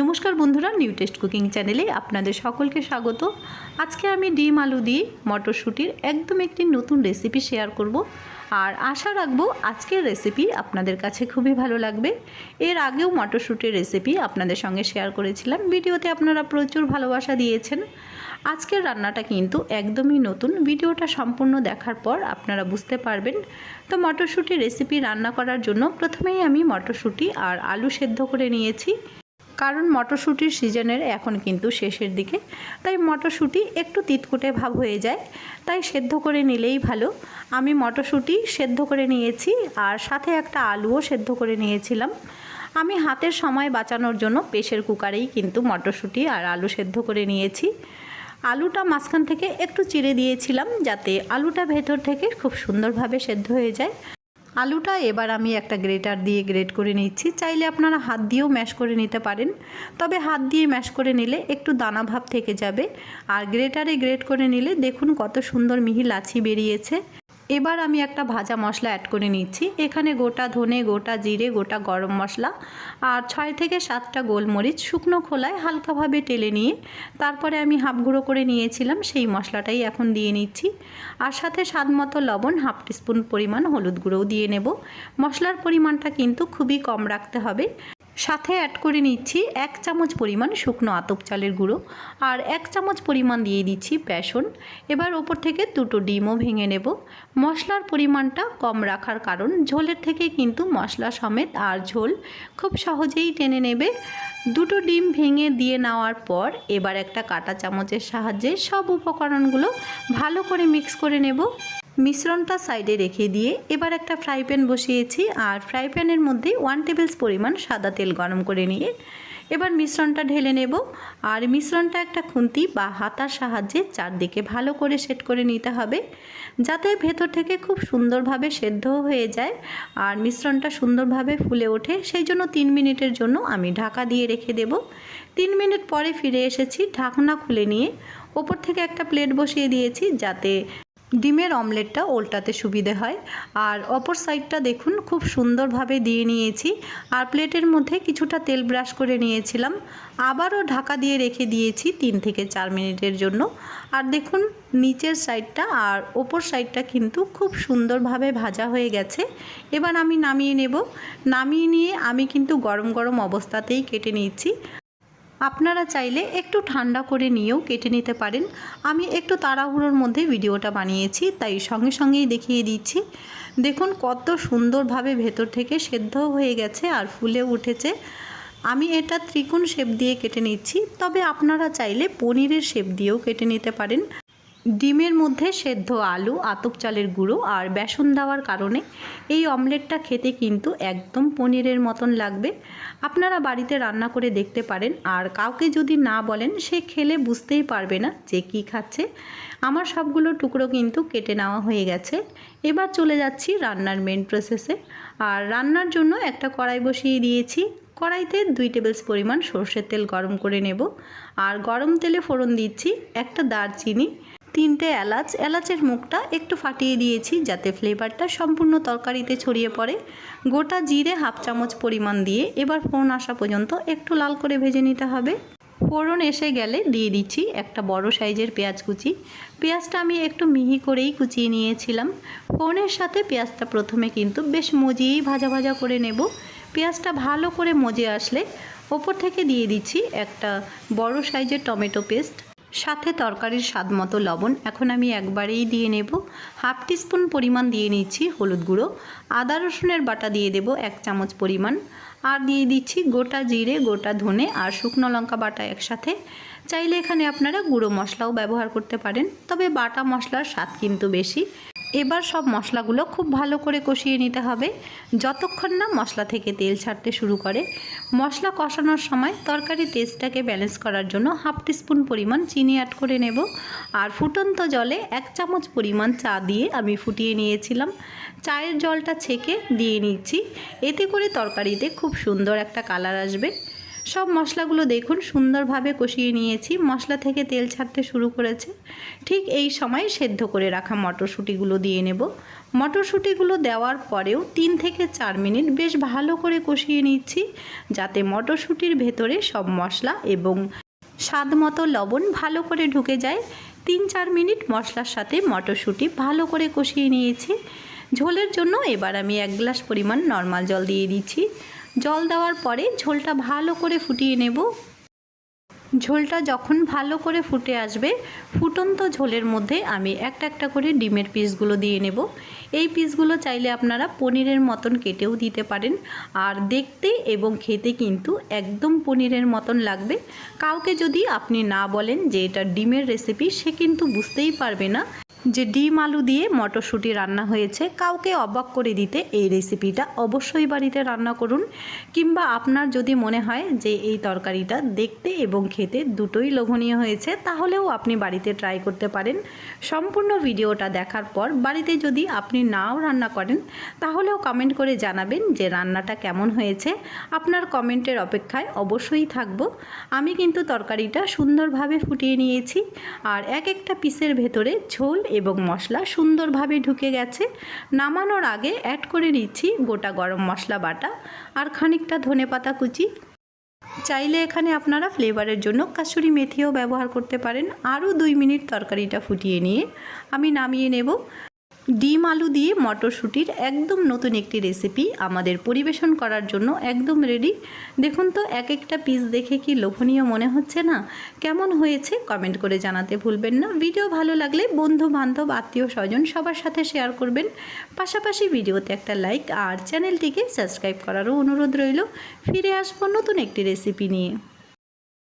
নমস্কার বন্ধুরা new test cooking চ্যানেলে আপনাদের সকলকে স্বাগত। আজকে আমি ডিম আলু দিয়ে মটরশুঁটির একদম একটি নতুন রেসিপি শেয়ার করব। আর আশা রাখব আজকের রেসিপি আপনাদের কাছে খুবই ভালো লাগবে। এর আগেও মটরশুঁটির রেসিপি আপনাদের সঙ্গে শেয়ার করেছিলাম। ভিডিওতে আপনারা প্রচুর ভালোবাসা দিয়েছেন। আজকের রান্নাটা কিন্তু একদমই নতুন। ভিডিওটা সম্পূর্ণ দেখার পর আপনারা বুঝতে পারবেন। তো মটরশুঁটি রেসিপি রান্না করার জন্য প্রথমেই আমি মটরশুঁটি আর আলু সেদ্ধ করে নিয়েছি। কারণ মটরশুঁটির সিজনের এখন কিন্তু শেষের দিকে। তাই মটরশুঁটি একটু তিতকুটে ভাব হয়ে যায়। তাই সেদ্ধ করে নিলেই ভালো। আমি মটরশুঁটি সেদ্ধ করে নিয়েছি আর সাথে একটা আলুও সেদ্ধ করে নিয়েছিলাম। আমি হাতের সময় বাঁচানোর জন্য প্রেশার কুকারেই কিন্তু মটরশুঁটি আর আলু সেদ্ধ করে নিয়েছি। আলুটা মাঝখান থেকে একটু চিড়ে দিয়েছিলাম যাতে আলুটা ভেতর থেকে খুব সুন্দরভাবে সেদ্ধ হয়ে যায়। আলুটা এবার আমি একটা গ্রেটার দিয়ে গ্রেট করে নিচ্ছি। চাইলে আপনারা হাত দিয়েও ম্যাশ করে নিতে পারেন। তবে হাত দিয়ে ম্যাশ করে নিলে একটু দানা ভাব থেকে যাবে। আর গ্রেটারে গ্রেট করে নিলে দেখুন কত সুন্দর মিহি লাচি বেরিয়েছে। এবার আমি একটা ভাজা মশলা অ্যাড করে নিচ্ছি। এখানে গোটা ধনে, গোটা জিরে, গোটা গরম মশলা আর ছয় থেকে সাতটা গোলমরিচ শুকনো খোলায় হালকাভাবে টেলে নিয়ে তারপরে আমি হাফ গুঁড়ো করে নিয়েছিলাম, সেই মশলাটাই এখন দিয়ে নিচ্ছি। আর সাথে স্বাদ মতো লবণ হাফ টিস্পুন পরিমাণ হলুদ গুঁড়োও দিয়ে নেব। মশলার পরিমাণটা কিন্তু খুবই কম রাখতে হবে। সাথে অ্যাড করে নিচ্ছি এক চামচ পরিমাণ শুকনো আতপ চালের গুঁড়ো আর এক চামচ পরিমাণ দিয়ে দিচ্ছি বেসন। এবার ওপর থেকে দুটো ডিমও ভেঙে নেব। মশলার পরিমাণটা কম রাখার কারণ ঝোলের থেকে কিন্তু মশলা সমেত আর ঝোল খুব সহজেই টেনে নেবে। দুটো ডিম ভেঙে দিয়ে নেওয়ার পর এবার একটা কাঁটা চামচের সাহায্যে সব উপকরণগুলো ভালো করে মিক্স করে নেব। মিশ্রণটা সাইডে রেখে দিয়ে এবার একটা ফ্রাই প্যান বসিয়েছি আর ফ্রাই প্যানের মধ্যে ওয়ান টেবিল পরিমাণ সাদা তেল গরম করে নিয়ে এবার মিশ্রণটা ঢেলে নেব। আর মিশ্রণটা একটা খুন্তি বা হাতার সাহায্যে চারদিকে ভালো করে সেট করে নিতে হবে যাতে ভেতর থেকে খুব সুন্দরভাবে সেদ্ধ হয়ে যায় আর মিশ্রণটা সুন্দরভাবে ফুলে ওঠে। সেই জন্য তিন মিনিটের জন্য আমি ঢাকা দিয়ে রেখে দেব। তিন মিনিট পরে ফিরে এসেছি ঢাকনা খুলে নিয়ে। ওপর থেকে একটা প্লেট বসিয়ে দিয়েছি যাতে ডিমের অমলেটটা ওল্টাতে সুবিধে হয়। আর অপর সাইডটা দেখুন, খুব সুন্দরভাবে দিয়ে নিয়েছি। আর প্লেটের মধ্যে কিছুটা তেল ব্রাশ করে নিয়েছিলাম। আবারও ঢাকা দিয়ে রেখে দিয়েছি তিন থেকে চার মিনিটের জন্য। আর দেখুন, নিচের সাইডটা আর ওপর সাইডটা কিন্তু খুব সুন্দরভাবে ভাজা হয়ে গেছে। এবার আমি নামিয়ে নেব। নামিয়ে নিয়ে আমি কিন্তু গরম গরম অবস্থাতেই কেটে নিচ্ছি আপনারা চাইলে একটু ঠান্ডা করে নিয়েও কেটে নিতে পারেন। আমি একটু তাড়াহুড়োর মধ্যে ভিডিওটা বানিয়েছি, তাই সঙ্গে সঙ্গেই দেখিয়ে দিচ্ছি। দেখুন কত সুন্দরভাবে ভেতর থেকে সেদ্ধ হয়ে গেছে আর ফুলে উঠেছে। আমি এটা ত্রিকোণ শেপ দিয়ে কেটে নিচ্ছি, তবে আপনারা চাইলে পনিরের শেপ দিয়েও কেটে নিতে পারেন। ডিমের মধ্যে সেদ্ধ আলু, আতপ চালের গুঁড়ো আর বেসন দেওয়ার কারণে এই অমলেটটা খেতে কিন্তু একদম পনিরের মতন লাগবে। আপনারা বাড়িতে রান্না করে দেখতে পারেন আর কাউকে যদি না বলেন সে খেলে বুঝতেই পারবে না যে কি খাচ্ছে। আমার সবগুলো টুকরো কিন্তু কেটে নেওয়া হয়ে গেছে। এবার চলে যাচ্ছি রান্নার মেন প্রসেসে আর রান্নার জন্য একটা কড়াই বসিয়ে দিয়েছি। কড়াইতে দুই টেবিল পরিমাণ সর্ষের তেল গরম করে নেব। আর গরম তেলে ফোড়ন দিচ্ছি একটা দারচিনি। তিনটে এলাচ, এলাচের মুখটা একটু ফাটিয়ে দিয়েছি যাতে ফ্লেভারটা সম্পূর্ণ তরকারিতে ছড়িয়ে পড়ে। গোটা জিরে হাফ চামচ পরিমাণ দিয়ে এবার ফোড়ন আসা পর্যন্ত একটু লাল করে ভেজে নিতে হবে। ফোড়ন এসে গেলে দিয়ে দিচ্ছি একটা বড় সাইজের পেঁয়াজ কুচি। পেঁয়াজটা আমি একটু মিহি করেই কুচিয়ে নিয়েছিলাম। ফোড়নের সাথে পেঁয়াজটা প্রথমে কিন্তু বেশ মজিয়েই ভাজা ভাজা করে নেব। পেঁয়াজটা ভালো করে মজে আসলে ওপর থেকে দিয়ে দিচ্ছি একটা বড় সাইজের টমেটো পেস্ট। সাথে তরকারির স্বাদ মতো লবণ এখন আমি একবারেই দিয়ে নেব। হাফ টিস্পুন পরিমাণ দিয়ে নিচ্ছি হলুদ গুঁড়ো, আদা রসুনের বাটা দিয়ে দেব এক চামচ পরিমাণ, আর দিয়ে দিচ্ছি গোটা জিরে, গোটা ধনে আর শুকনো লঙ্কা বাটা একসাথে। চাইলে এখানে আপনারা গুঁড়ো মশলাও ব্যবহার করতে পারেন, তবে বাটা মশলার স্বাদ কিন্তু বেশি। এবার সব মশলাগুলো খুব ভালো করে কষিয়ে নিতে হবে। যতক্ষণ না মশলা থেকে তেল ছাড়তে শুরু করে, মশলা কষানোর সময় তরকারি টেস্টটাকে ব্যালেন্স করার জন্য হাফ টিস্পুন পরিমাণ চিনি অ্যাড করে নেব। আর ফুটন্ত জলে এক চামচ পরিমাণ চা দিয়ে আমি ফুটিয়ে নিয়েছিলাম। চায়ের জলটা ছেঁকে দিয়ে নিচ্ছি। এতে করে তরকারিতে খুব সুন্দর একটা কালার আসবে। সব মশলাগুলো দেখুন, সুন্দরভাবে কষিয়ে নিয়েছি। মশলা থেকে তেল ছাড়তে শুরু করেছে। ঠিক এই সময় সেদ্ধ করে রাখা মটরশুঁটিগুলো দিয়ে নেব। মটরশুঁটিগুলো দেওয়ার পরেও তিন থেকে চার মিনিট বেশ ভালো করে কষিয়ে নিচ্ছি, যাতে মটরশুঁটির ভেতরে সব মশলা এবং স্বাদ মতো লবণ ভালো করে ঢুকে যায়। তিন চার মিনিট মশলার সাথে মটরশুঁটি ভালো করে কষিয়ে নিয়েছি। ঝোলের জন্য এবার আমি এক গ্লাস পরিমাণ নর্মাল জল দিয়ে দিচ্ছি। জল দেওয়ার পরে ঝোলটা ভালো করে ফুটিয়ে নেব। ঝোলটা যখন ভালো করে ফুটে আসবে, ফুটন্ত ঝোলের মধ্যে আমি একটা একটা করে ডিমের পিসগুলো দিয়ে নেব। এই পিসগুলো চাইলে আপনারা পনিরের মতন কেটেও দিতে পারেন। আর দেখতে এবং খেতে কিন্তু একদম পনিরের মতন লাগবে। কাউকে যদি আপনি না বলেন যে এটা ডিমের রেসিপি সে কিন্তু বুঝতেই পারবে না। যে ডিম আলু দিয়ে মটরশুঁটি রান্না হয়েছে, কাউকে অবাক করে দিতে এই রেসিপিটা অবশ্যই বাড়িতে রান্না করুন। কিংবা আপনার যদি মনে হয় যে এই তরকারিটা দেখতে এবং খেতে দুটোই লোভনীয় হয়েছে, তাহলেও আপনি বাড়িতে ট্রাই করতে পারেন। সম্পূর্ণ ভিডিওটা দেখার পর বাড়িতে যদি আপনি নাও রান্না করেন, তাহলেও কমেন্ট করে জানাবেন যে রান্নাটা কেমন হয়েছে। আপনার কমেন্টের অপেক্ষায় অবশ্যই থাকব। আমি কিন্তু তরকারিটা সুন্দরভাবে ফুটিয়ে নিয়েছি। আর এক একটা পিসের ভেতরে ঝোল এবং মশলা সুন্দরভাবে ঢুকে গেছে। নামানোর আগে অ্যাড করে নিচ্ছি গোটা গরম মশলা বাটা আর খানিকটা ধনে পাতা কুচি। চাইলে এখানে আপনারা ফ্লেভারের জন্য কাসুরি মেথিও ব্যবহার করতে পারেন। আরও দুই মিনিট তরকারিটা ফুটিয়ে নিয়ে আমি নামিয়ে নেব। ডিম আলু দিয়ে মটরশুঁটির একদম নতুন একটি রেসিপি আমাদের পরিবেশন করার জন্য একদম রেডি দেখুন তো, এক একটা পিস দেখে কি লোভনীয় মনে হচ্ছে না? কেমন হয়েছে? কমেন্ট করে জানাতে ভুলবেন না। ভিডিও ভালো লাগলে বন্ধু বান্ধব আত্মীয় স্বজন সবার সাথে শেয়ার করবেন। পাশাপাশি ভিডিওতে একটা লাইক আর চ্যানেলটিকে সাবস্ক্রাইব করারও অনুরোধ রইল। ফিরে আসব নতুন একটি রেসিপি নিয়ে।